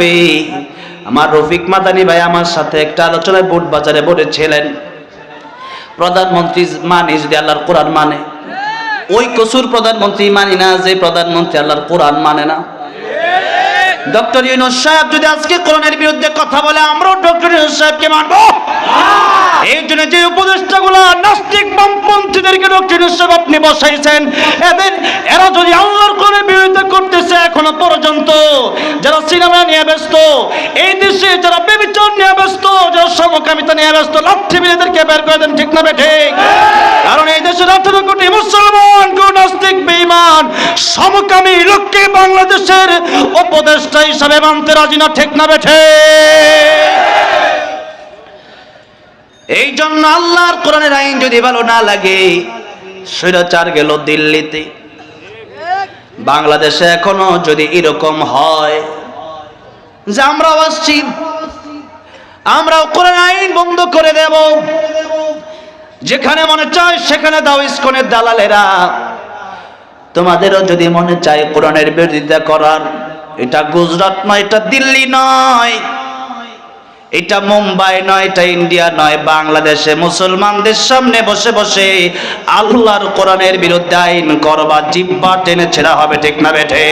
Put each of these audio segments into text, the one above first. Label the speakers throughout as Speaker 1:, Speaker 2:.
Speaker 1: থাকবে আমার রফিক মাদানি ভাই আমার সাথে একটা আলোচনায় বোট বাজারে বলেছিলেন প্রধানমন্ত্রী মানে যদি আল্লাহর কোরআন মানে। ওই কসুর প্রধানমন্ত্রী মানি না যে প্রধানমন্ত্রী আল্লাহর কোরআন মানে না। ডক্টর ইউনুস সাহেব যদি আজকে কোরআনের বিরুদ্ধে কথা বলে, আমরাও ডক্টর ইউনুস সাহেবকে মানবো। এই জন্য যে উপদেষ্টাগুলো নাস্তিক বামপন্থীদেরকে ডক্টর সাহেব আপনি বসাইছেন, এদের, এরা যদি আল্লাহর কোরআনের বিরুদ্ধে করতেছে এখনও পর্যন্ত, যারা সিনেমা নিয়ে ব্যস্ত, এই দেশে যারা বেবিচার নিয়ে ব্যস্ত, যারা সমকামিতা নিয়ে ব্যস্ত লাঠি মেয়েদেরকে বের করে দেন, ঠিক না বেঠে কারণ এই দেশের আঠারো কোটি মুসলমান, কোন নাস্তিক, বেঈমান, সমকামী লোককে বাংলাদেশের উপদেষ্টা হিসাবে মানতে রাজি না, ঠিক না বেঠে এই জন্য আল্লাহর কোরআনের আইন যদি ভালো না লাগে, স্বৈরাচার গেল দিল্লিতে। বাংলাদেশে এখনও যদি এরকম হয়, যে আমরাও আসছি, আমরাও কোরআন আইন বন্ধ করে দেব। যেখানে মনে চায়, সেখানে দাও ইস্কনের দালালেরা। তোমাদেরও যদি মনে চায় কোরআনের বিরোধিতা করার, এটা গুজরাট নয়, এটা দিল্লি নয়। এটা মুম্বাই নয়, এটা ইন্ডিয়া নয়, বাংলাদেশে মুসলমানদের সামনে বসে বসে আল্লাহর কোরআনের বিরুদ্ধে আইন করবা জিব্বা টেনে ছেড়া হবে, ঠিক না বেঠে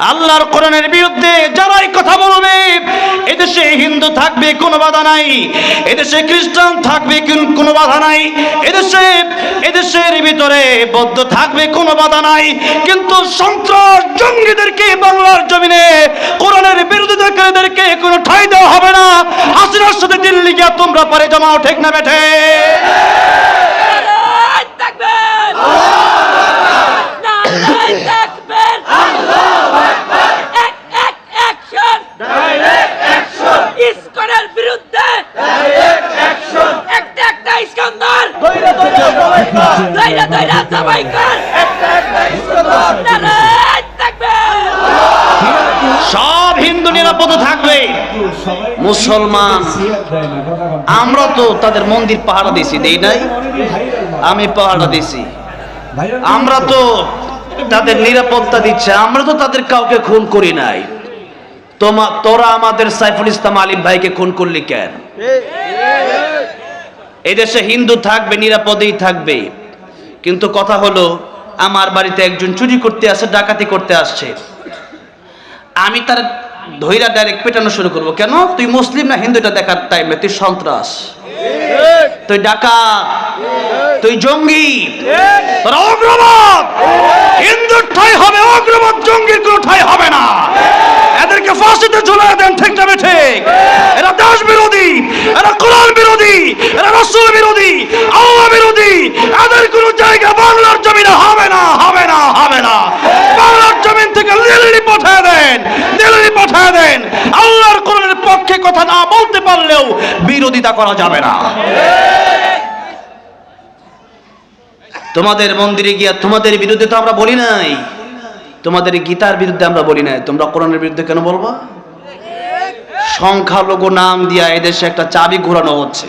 Speaker 1: আল্লাহর কোরআনের বিরুদ্ধে যারাই কথা বলবে এদেশে হিন্দু থাকবে কোনো বাধা নাই। এদেশে খ্রিস্টান থাকবে কিন- বাধা নাই। এদেশে এদেশের ভিতরে বৌদ্ধ থাকবে কোনো বাধা নাই। কিন্তু সন্ত্রাস জঙ্গিদেরকে বাংলার জমিনে কোরআনের বিরোধিতাকারীদেরকে কোনো ঠাই দেওয়া হবে না। হাসিনার সাথে দিল্লি গিয়া তোমরা পারে জমাও ঠিক না বেঠে?
Speaker 2: নারায় তাকবীর নারায় তাকবীর এক এক অ্যাকশন ডাইরেক্ট অ্যাকশন ইসকনের বিরুদ্ধে একটা একটা ইস্কন্দর।
Speaker 1: সব হিন্দু নিরাপদ থাকবে। মুসলমান, আমরা তো তাদের মন্দির পাহারা দিছি দেই নাই? আমি পাহারা দিছি আমরা তো তাদের নিরাপত্তা দিচ্ছে, আমরা তো তাদের কাউকে খুন করি নাই। তোমা, তোরা আমাদের সাইফুল ইসলাম আলিম ভাইকে খুন করলি কেন? এদেশে হিন্দু থাকবে, নিরাপদেই থাকবে। কিন্তু কথা হলো, আমার বাড়িতে একজন চুরি করতে আসে, ডাকাতি করতে আসছে। আমি তার ধৈরা ডাইরেক্ট পেটানো শুরু করব। কেন? তুই মুসলিম না হিন্দুটা দেখার টাইমে তুই সন্ত্রাস। তুই ডাকা তুই জঙ্গি। অগ্রবাদ। হিন্দুর ঠাই হবে অগ্রবাদ, জঙ্গির কোনো ঠাই হবে না। এদেরকে ফাঁসিতে ঝুলাই দেন, ঠিক যাবে ঠিক এরা দেশ বিরোধী, এরা কোরআন বিরোধী, এরা রসুল বিরোধী, আল্লাহ বিরোধী। এদের কোনো জায়গা বাংলার জমিনে হবে না হবে না হবে না। বাংলার জমিন থেকে দিল্লি পাঠিয়ে দেন দিল্লি পাঠিয়ে দেন। আল্লাহর কোরআনের পক্ষে কথা না বলতে পারলেও বিরোধিতা করা যাবে না। তোমাদের মন্দিরে গিয়া তোমাদের বিরুদ্ধে তো আমরা বলি নাই। তোমাদের গীতার বিরুদ্ধে আমরা বলি নাই। তোমরা কোরআনের বিরুদ্ধে কেন বলবা? সংখ্যালঘু নাম দিয়া এদেশে একটা চাবি ঘোরানো হচ্ছে।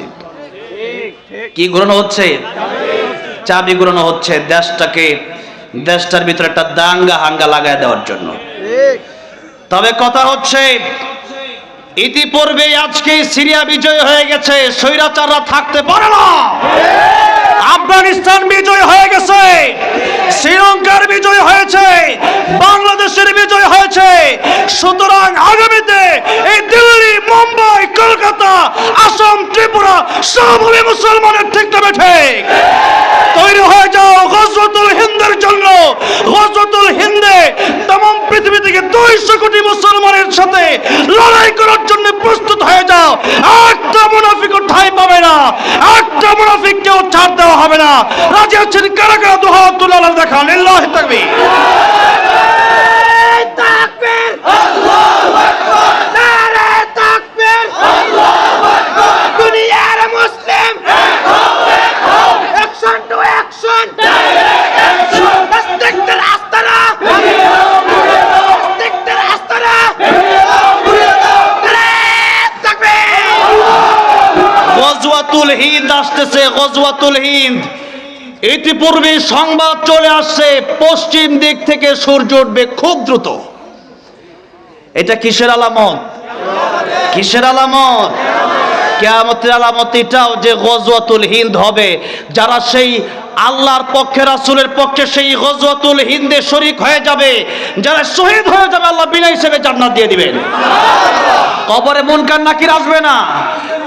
Speaker 1: কি ঘোরানো হচ্ছে? চাবি ঘোরানো হচ্ছে দেশটাকে, দেশটার ভিতরে একটা দাঙ্গা হাঙ্গা লাগায় দেওয়ার জন্য। তবে কথা হচ্ছে ইতিপূর্বে আজকে সিরিয়া বিজয় হয়ে গেছে, স্বৈরাচাররা থাকতে পারে না। আফগানিস্তান বিজয় হয়ে গেছে। শ্রীলঙ্কার বিজয় হয়েছে। বাংলাদেশের বিজয় হয়েছে। সুতরাং আগামীতে এই দিল্লি, মুম্বাই, কলকাতা, আসাম, ত্রিপুরা সব হবে মুসলমানের ঠিক তবে ঠিক। তৈরি হয়ে যাও গজরতুল হিন্দের জন্য। গজরতুল হিন্দে দুইশো কোটি মুসলমানের সাথে লড়াই করার জন্য প্রস্তুত হয়ে যাও। একটা মুনাফিকও ঠাই পাবে না। একটা মুনাফিককেও ছাড় দেওয়া হবে না। রাজি আছেন কারা কারা? দুহা তুলাল দেখা লিল্লাহ তাকবীর।
Speaker 2: নারায় তাকবীর। আল্লাহু নারায় তাকবীর
Speaker 1: গজওয়াতুল হিন্দ আসতেছে, গজওয়াতুল হিন্দ। ইতিপূর্বে সংবাদ চলে আসছে, পশ্চিম দিক থেকে সূর্য উঠবে খুব দ্রুত। এটা কিসের আলামত? কিসের আলামত? কেয়ামতের আলামত এটাও যে গজওয়াতুল হিন্দ হবে, যারা সেই আল্লাহর পক্ষে, রাসূলের পক্ষে সেই গজওয়াতুল হিন্দে শরিক হয়ে যাবে, যারা শহীদ হয়ে যাবে, আল্লাহ বিনা হিসেবে জান্নাত দিয়ে দিবেন। কবরে মুনকার নাকির আসবে না,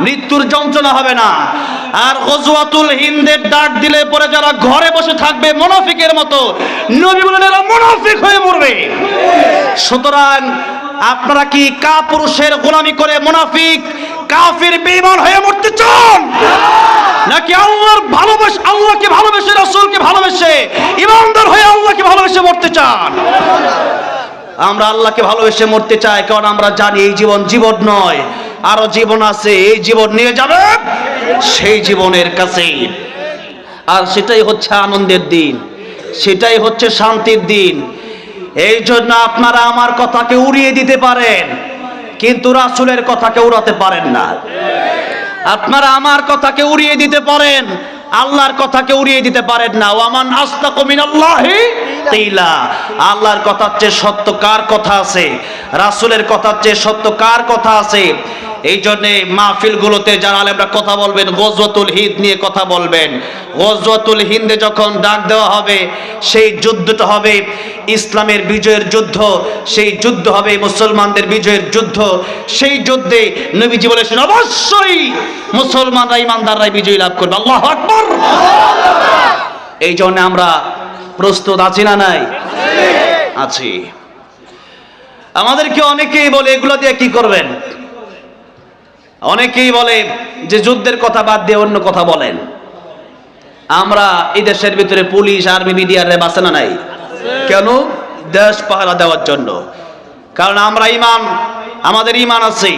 Speaker 1: মৃত্যুর যন্ত্রণা হবে না। আর গজওয়াতুল হিন্দের ডাক দিলে পরে যারা ঘরে বসে থাকবে, মুনাফিকের মতো, নবী বলেন, এরা মুনাফিক হয়ে মরবে। সুতরাং আপনারা কি কা পুরুষের গোলামি করে মুনাফিক কাফির বেঈমান হয়ে মরতে চান। নাকি আল্লাহর ভালোবাসে আল্লাহকে ভালোবেসে, রাসূলকে ভালোবেসে ইমানদার হয়ে আল্লাহকে ভালোবেসে মরতে চান? আমরা আল্লাহকে ভালোবেসে মরতে চাই, কারণ আমরা জানি এই জীবন জীবন নয়। আরও জীবন আছে, এই জীবন নিয়ে যাবে সেই জীবনের কাছে আর সেটাই হচ্ছে আনন্দের দিন, সেটাই হচ্ছে শান্তির দিন। এই জন্য আপনারা আমার কথাকে উড়িয়ে দিতে পারেন। কিন্তু রাসূলের কথাকে উড়াতে পারেন না। আপনারা আমার কথাকে উড়িয়ে দিতে পারেন, আল্লাহর কথাকে উড়িয়ে দিতে পারেন না। ওয়ামান আস্তাকু মিনাল্লাহি তিলা আল্লাহর কথার চেয়ে সত্য কার কথা আছে? রাসূলের কথার চেয়ে সত্য কার কথা আছে? এই জন্যে মাহফিলগুলোতে যারা আলেমরা কথা বলবেন, গজওয়াতুল হিন্দ নিয়ে কথা বলবেন। গজওয়াতুল হিন্দে যখন ডাক দেওয়া হবে, সেই যুদ্ধটা হবে ইসলামের বিজয়ের যুদ্ধ, সেই যুদ্ধ হবে মুসলমানদের বিজয়ের যুদ্ধ। সেই যুদ্ধে নবীজি বলেছেন, অবশ্যই মুসলমানরা ইমানদাররাই বিজয় লাভ করবে। আল্লাহ আকবর! এই জন্য আমরা প্রস্তুত আছি না নাই? আছি। আমাদেরকে অনেকেই বলে, এগুলো দিয়ে কি করবেন? অনেকেই বলে যে যুদ্ধের কথা বাদ দিয়ে অন্য কথা বলেন। আমরা এই দেশের ভিতরে পুলিশ, আর্মি র্যাব আছে না নাই? কেন? দেশ পাহারা দেওয়ার জন্য। কারণ আমরা ইমান আমাদের ইমান আছে।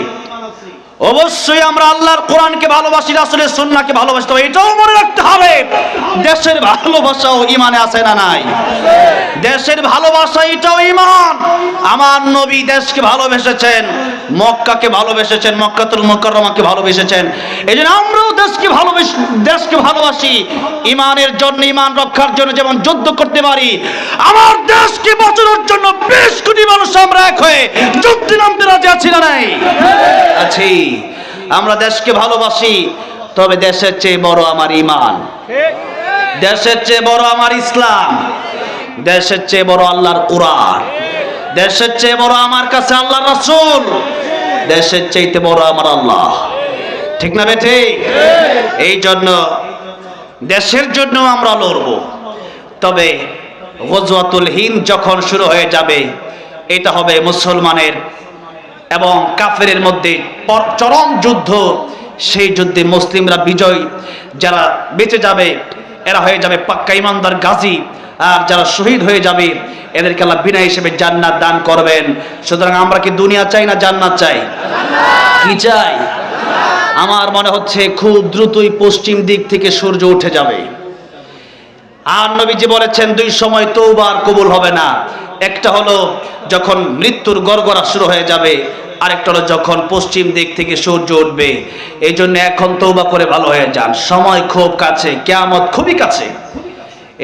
Speaker 1: অবশ্যই আমরা আল্লাহর কোরআনকে ভালোবাসি, রাসূলের সুন্নাহকে ভালোবাসি, তবে এটাও মনে রাখতে হবে, দেশের ভালোবাসাও ইমানে আছে না নাই? দেশের ভালোবাসা এটাও ইমান আমার নবী দেশকে ভালোবেসেছেন, মক্কাকে ভালোবেসেছেন, মক্কাতুল মুকাররমাকে ভালোবেসেছেন। এই জন্য আমরাও দেশকে ভালোবেসি, দেশকে ভালোবাসি। ইমানের জন্য, ইমান রক্ষার জন্য যেমন যুদ্ধ করতে পারি, আমার দেশকে বাঁচানোর জন্য বেশ কোটি মানুষ আমরা এক হয়ে যুদ্ধে নামতে রাজি আছি না নাই? আছি। আমরা দেশকে ভালোবাসি, তবে দেশের চেয়ে বড় আমার ইমান। দেশের চেয়ে বড় আমার ইসলাম। দেশের চেয়ে বড় আল্লাহর কোরআন। দেশের চেয়ে বড় আমার কাছে আল্লাহ রাসূল। দেশের চাইতে বড় আমার আল্লাহ। ঠিক না বেঠে এই জন্য, দেশের জন্য আমরা লড়ব। তবে গজওয়াতুল হিন্দ যখন শুরু হয়ে যাবে, এটা হবে মুসলমানের এবং কাফেরের মধ্যে চরম যুদ্ধ। সেই যুদ্ধে মুসলিমরা বিজয়, যারা বেঁচে যাবে, এরা হয়ে যাবে পাক্কা ইমানদার গাজী। আর যারা শহীদ হয়ে যাবে, এদেরকে আল্লাহ বিনা হিসেবে জান্নাত দান করবেন। সুতরাং আমরা কি দুনিয়া চাই না জান্নাত চাই? কি চাই? আমার মনে হচ্ছে খুব দ্রুতই পশ্চিম দিক থেকে সূর্য উঠে যাবে। আর নবীজি বলেছেন, দুই সময় তৌবার কবুল হবে না। একটা হলো যখন মৃত্যুর গড়গড়া শুরু হয়ে যাবে, আরেকটা হলো যখন পশ্চিম দিক থেকে সূর্য উঠবে। এই জন্য এখন তৌবা করে ভালো হয়ে যান। সময় খুব কাছে, কেয়ামত খুবই কাছে।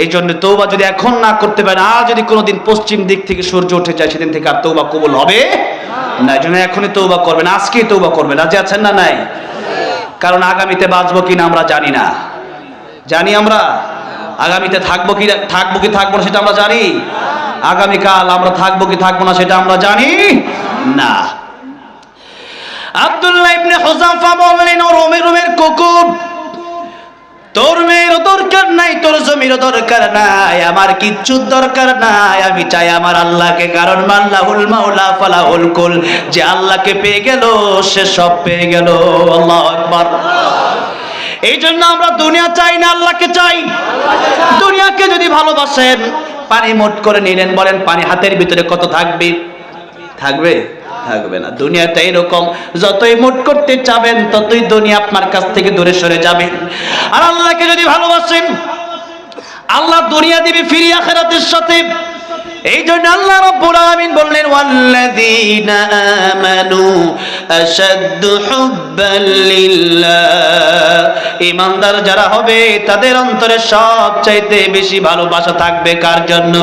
Speaker 1: এই জন্য তৌবা যদি এখন না করতে পারেন, আর যদি কোনোদিন পশ্চিম দিক থেকে সূর্য উঠে যায়, সেদিন থেকে আর তৌবা কবুল হবে না। এই জন্য এখনই তৌবা করবেন, আজকেই তৌবা করবেন। রাজি আছেন না নাই? কারণ আগামীতে বাঁচবো কিনা আমরা জানি না। জানি আমরা? আগামীতে থাকব কি থাকব কি, থাকব না সেটা আমরা জানি? আগামীকাল আমরা থাকব কি, থাকব না সেটা আমরা জানি না। আব্দুল্লাহ ইবনে হুযাফা বললেন ও রোমের রোমের কুকুর তোর মেয়েরও দরকার নাই, তোর জমিরও দরকার নাই, আমার কিচ্ছু দরকার নাই। আমি চাই আমার আল্লাহকে, কারণ মাল্লাহুল মাওলা ফালাহুল কুল, যে আল্লাহকে পেয়ে গেল, সে সব পেয়ে গেল। আল্লাহু আকবার। এই জন্য আমরা দুনিয়া চাই না, আল্লাহকে চাই। দুনিয়াকে যদি ভালোবাসেন, পানি মোট করে নিলেন, বলেন পানি হাতের ভিতরে কত থাকবে? থাকবে? থাকবে না। দুনিয়াটা এরকম যতই মোট করতে চাবেন, ততই দুনিয়া আপনার কাছ থেকে দূরে সরে যাবে। আর আল্লাহকে যদি ভালোবাসেন, আল্লাহ দুনিয়া দিবে, ফিরি আখেরাতের সাথে। এই জন্য আল্লাহ রাব্বুল বললেন, ওয়াল্লাযীনা আমানু আশাদ্দু লিল্লাহ। ঈমানদার যারা হবে, তাদের অন্তরে সবচাইতে বেশি ভালোবাসা থাকবে কার জন্য?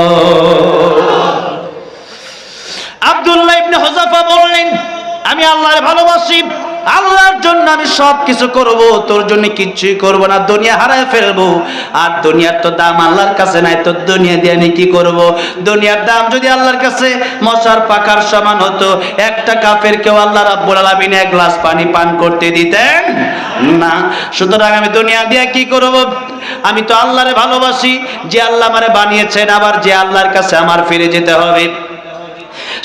Speaker 1: আব্দুল্লাহ ইবনে হুযাফা বললেন, আমি আল্লাহর ভালোবাসি, আল্লাহর জন্য আমি সব কিছু করব, তোর জন্য কিচ্ছুই করব না, দুনিয়া হারায় ফেলব। আর দুনিয়ার তো দাম আল্লাহর কাছে নাই, তো দুনিয়া দিয়ে আমি কি করব? দুনিয়ার দাম যদি আল্লাহর কাছে মশার পাকার সমান হতো, একটা কাফের কেউ আল্লাহ রাব্বুল আলামিন এক গ্লাস পানি পান করতে দিতেন না। সুতরাং আমি দুনিয়া দিয়ে কি করব? আমি তো আল্লাহরে ভালোবাসি, যে আল্লাহ আমারে বানিয়েছেন, আবার যে আল্লাহর কাছে আমার ফিরে যেতে হবে।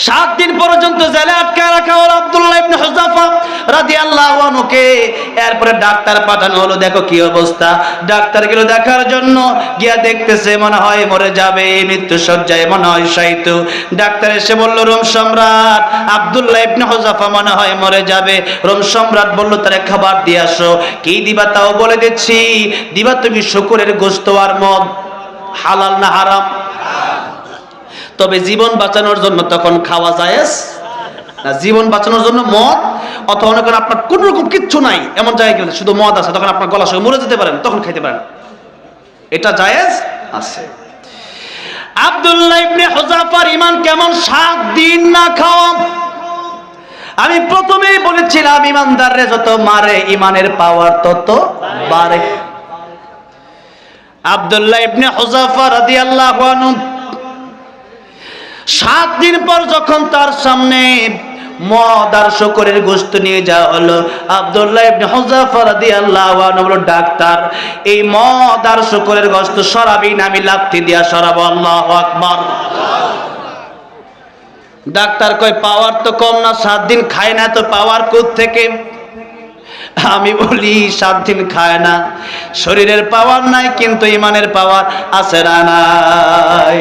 Speaker 1: সাত দিন পর্যন্ত জেলে আটকে রাখা হলো আব্দুল্লাহ ইবনে হুযাফা রাদিয়াল্লাহু আনহুকে। এরপরে ডাক্তার পাঠানো হলো, দেখো কি অবস্থা। ডাক্তার গেল দেখার জন্য গিয়া দেখতেছে, মনে হয় মরে যাবে, মৃত্যু সজ্জায় মনে হয় শায়িত। ডাক্তার এসে বলল, রোম সম্রাট, আব্দুল্লাহ ইবনে হুযাফা মনে হয় মরে যাবে। রোম সম্রাট বলল, তারে খাবার দিয়ে আসো। কি দিবা তাও বলে দিচ্ছি, দিবা তুমি শুকুরের গোশত আর মদ, হালাল না হারাম? তবে জীবন বাঁচানোর জন্য তখন খাওয়া যায় না, জীবন বাঁচানোর জন্য মদ? অথবা মনে করেন আপনার কোন রকম কিচ্ছু নাই, এমন জায়গায় শুধু মদ আছে, তখন আপনার গলা সঙ্গে মরে যেতে পারেন, তখন খাইতে পারেন। এটা জায়েজ? আছে। আব্দুল্লাহ ইবনে হুযাফার ঈমান কেমন? সাত দিন না খাওয়া। আমি প্রথমেই বলেছিলাম ইমানদাররে যত মারে ইমানের পাওয়ার তত বাড়ে। আব্দুল্লাহ ইবনে হুযাফা রাদিয়াল্লাহু আনহু সাত দিন পর যখন তার সামনে মদ আর শকরের গোস্ত নিয়ে যাওয়া হলো, আব্দুল্লাহ ইবনে বলল, ডাক্তার, এই মদ আর শকরের গোস্ত সরাবি না, আমি লাথি দিয়া সরাবো, আল্লাহু আকবার। ডাক্তার কয়, পাওয়ার তো কম না, সাত দিন খায় না, তো পাওয়ার কোথ থেকে আমি বলি, সাত দিন খায় না, শরীরের পাওয়ার নাই, কিন্তু ইমানের পাওয়ার আছে না নাই।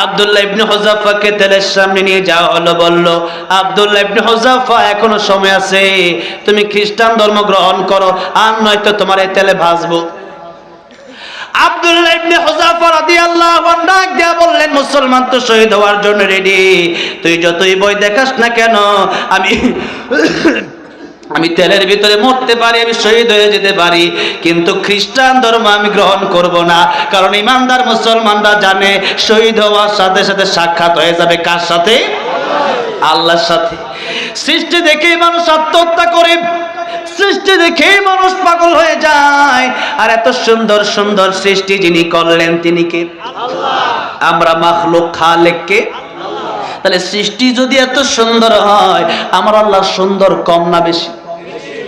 Speaker 1: আব্দুল্লাহ ইবনে হুযাফাকে তেলের সামনে নিয়ে যাওয়া হলো, বলল, আব্দুল্লাহ ইবনে হুযাফা এখনও সময় আছে, তুমি খ্রিস্টান ধর্ম গ্রহণ করো, আর নয়তো তোমার এই তেলে ভাজবো। আব্দুল্লাহ ইবনে হুযাফা রাদিয়াল্লাহু আনহু দিয়া বললেন, মুসলমান তো শহীদ হওয়ার জন্য রেডি তুই যতই বই দেখাস না কেন, আমি আমি তেলের ভিতরে মরতে পারি, আমি শহীদ হয়ে যেতে পারি, কিন্তু খ্রিস্টান ধর্ম আমি গ্রহণ করব না। কারণ ইমানদার মুসলমানরা জানে, শহীদ হওয়ার সাথে সাথে সাক্ষাৎ হয়ে যাবে কার সাথে? আল্লাহর সাথে। সৃষ্টি দেখেই মানুষ আত্মহত্যা করে, সৃষ্টি দেখেই মানুষ পাগল হয়ে যায়। আর এত সুন্দর সুন্দর সৃষ্টি যিনি করলেন, তিনি কে? আমরা মাখলুক খালেককে তাহলে সৃষ্টি যদি এত সুন্দর হয়, আমার আল্লাহ সুন্দর কম না বেশি?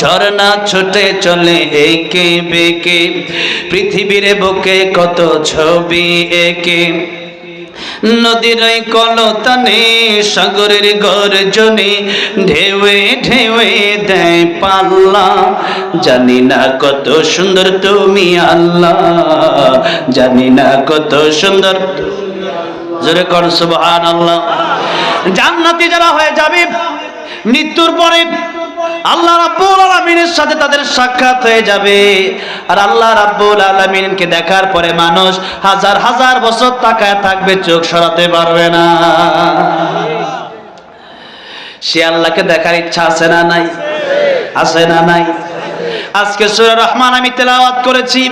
Speaker 1: ঝর্ণা ছুটে চলে একে বেকে, পৃথিবীর বুকে কত ছবি একে। নদীর কলতানে, সাগরের গর্জনে ঢেউয়ে ঢেউয়ে দেয় পাল্লা। জানি না কত সুন্দর তুমি আল্লাহ, জানি না কত সুন্দর জোরে কর সুবহান আল্লাহ জান্নাতি যারা হয়ে যাবে, মৃত্যুর পরে আল্লাহ রাব্বুল আলামিনের সাথে তাদের সাক্ষাৎ হয়ে যাবে। আর আল্লাহ রাব্বুল আলামিনকে দেখার পরে মানুষ হাজার হাজার বছর তাকায় থাকবে, চোখ সরাতে পারবে না। সে আল্লাহকে দেখার ইচ্ছা আছে না নাই? আছে না নাই? আজকে সূরা রহমান আমি তেলাওয়াত করেছি।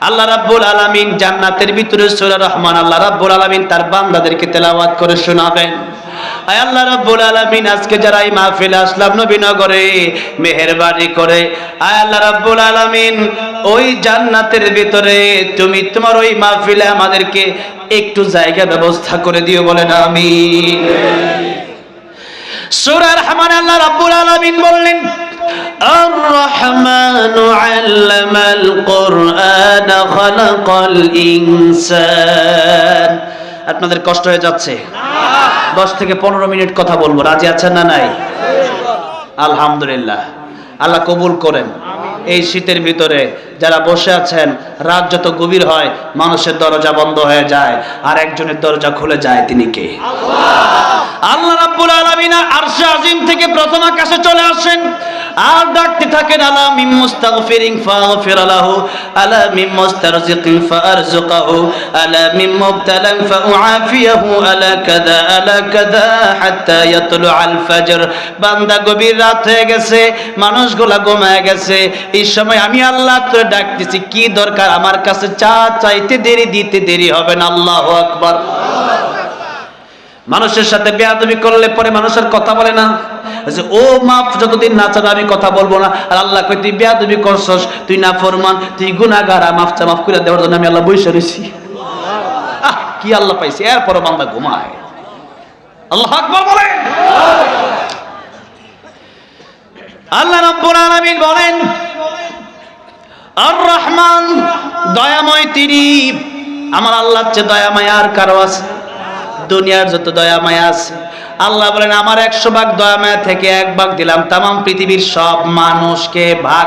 Speaker 1: আল্লাহ রাব্বুল আলামিন জান্নাতের ভিতরে সূরা রহমান আল্লাহ রাব্বুল আলামিন তার বান্দাদেরকে তেলাওয়াত করে শোনাবেন। আয় আল্লাহ রাব্বুল আলামিন আজকে যারা এই মাহফিলে আসলাম নবীনগরে মেহেরবানি করে আয় আল্লাহ রাব্বুল আলামিন ওই জান্নাতের ভিতরে তুমি তোমার ওই মাহফিলে আমাদেরকে একটু জায়গা ব্যবস্থা করে দিও বলেন আমিন সূরা রহমান আল্লাহ রাব্বুল আলামিন বললেন الرحمن علم القرآن خلق الإنسان আপনাদের কষ্ট হয়ে যাচ্ছে। দশ থেকে পনেরো মিনিট কথা বলব। রাজি আছেন না নাই? আলহামদুলিল্লাহ। আল্লাহ কবুল করেন। এই শীতের ভিতরে যারা বসে আছেন, রাত যত গভীর হয়, মানুষের দরজা বন্ধ হয়ে যায় আর একজনের দরজা খুলে যায়, তিনি কে? আল্লাহ রাব্বুল আলামিন আরশে আজিম থেকে প্রথম আকাশে চলে আসেন। আর ডাকতে থাকেন, আলা মিম মুস্তাগফিরিন ফাগফির লাহু, আলা মিম মুস্তারজিকিন ফারজুকাহু আলা মিম মুবতালান ফাউআফিয়াহু, আলা কাযা আলা কাযা হাত্তা ইয়াতলু আল ফজর। বান্দা গভীর রাত হয়ে গেছে, মানুষগুলা ঘুমায় গেছে। এই সময় আমি আল্লাহ তোরে ডাকতেছি, কি দরকার? আমার কাছে চা চাইতে দেরি, দিতে দেরি হবে না, আল্লাহু আকবার। মানুষের সাথে বেয়াদবি করলে পরে মানুষের কথা বলে না। ও মাফ, যতদিন না চান আমি কথা বলব না। আর আল্লাহ কই তুই বেয়াদবি করছস, তুই না ফরমান তুই গুনাহগার মাফ চা মাফ করে দেওয়ার জন্য আমি আল্লাহ বসে রয়েছি। কি আল্লাহ পাইছি। এরপরও বান্দা ঘুমায়। আল্লাহ আকবার বলেন। আল্লাহ রাব্বুল আলামিন বলেন আর রহমান দয়াময় তিনি। আমার আল্লাহর চেয়ে দয়াময় আর কারও আছে? দুনিয়ার যত দয়া মায়া আছে, আল্লাহ বলেন, আমার একশো ভাগ দয়া মায়া থেকে এক ভাগ দিলাম তাম পৃথিবীর সব মানুষকে ভাগ